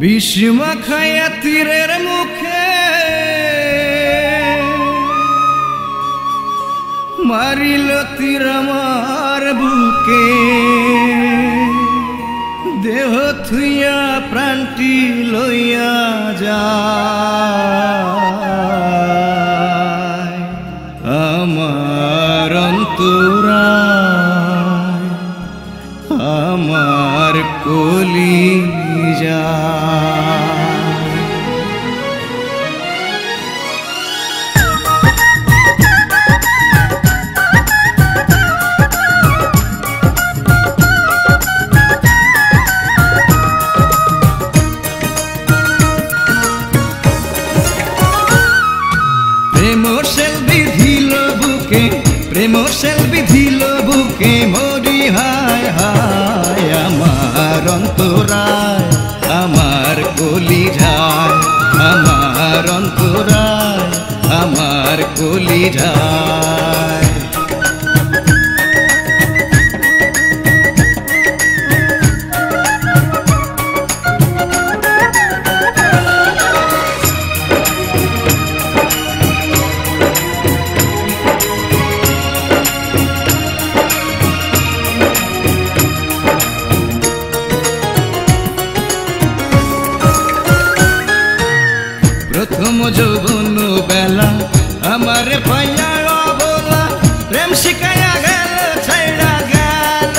বিষ্মা খায়া তীরের মুখে। মারিল তীর আমার বুকে। দেহ থুইয়া প্রাণটি লইয়া যায়। আমার অন্তরায়, আমার কলি যায় প্রেম সেল বিধিল বুকে প্রেম সেল বিধিল বুকে অন্তরায় আমার কলিরায় আমার অন্তরায় আমার কলি যৌবন বেলা, আমার পাইয়া বলা প্রেম শিখাইয়া গেল, ছাইড়া গেল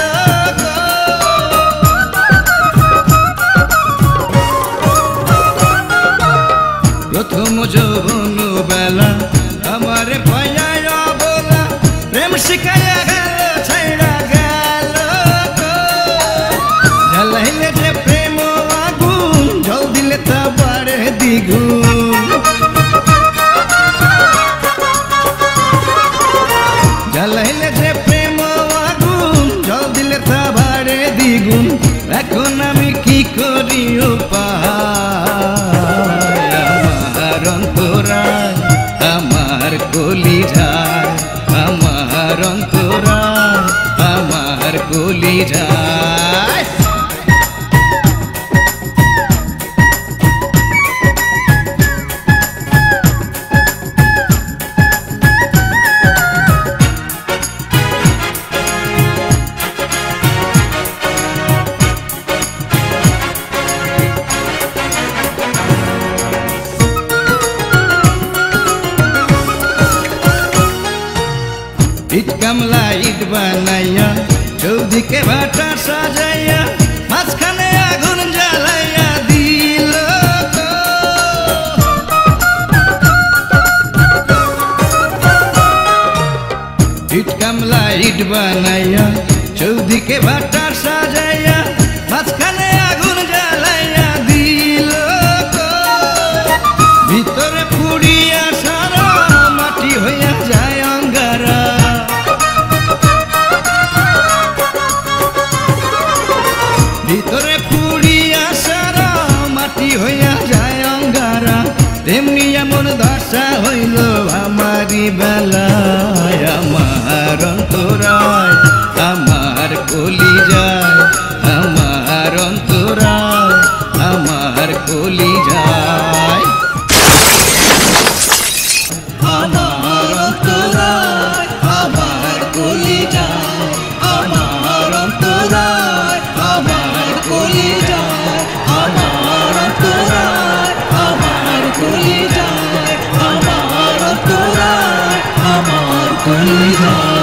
প্রথম যৌবন বেলা, আমার পাইয়া বলা প্রেম শিখাইয়া গেল, ছাইড়া গেল জ্বালাইলে যে প্রেম আগুন, জল দিলে তা বাড়ে দ্বিগুণ। দ্বিগুণ, এখন আমি কি করি উপায় আমার অন্তরায়, আমার কলি যায় আমার অন্তরায়, আমার কলি ইট কামলা ইট বানাইয়া চৌদিকে ভাটা সাজাইয়া মাঝখানে আগুন জ্বালাইয়া দিল গো। ইট কামলা ইট বানাইয়া চৌদিকে ভাটা সাজাইয়া মাঝখানে আগুন জ্বালাইয়া দিল গো। ভিতরে হইয়া যায় অঙ্গারা তেমনি এমন দশা হইল আমারি বেলায় আমার অন্তরায়। কলি যায়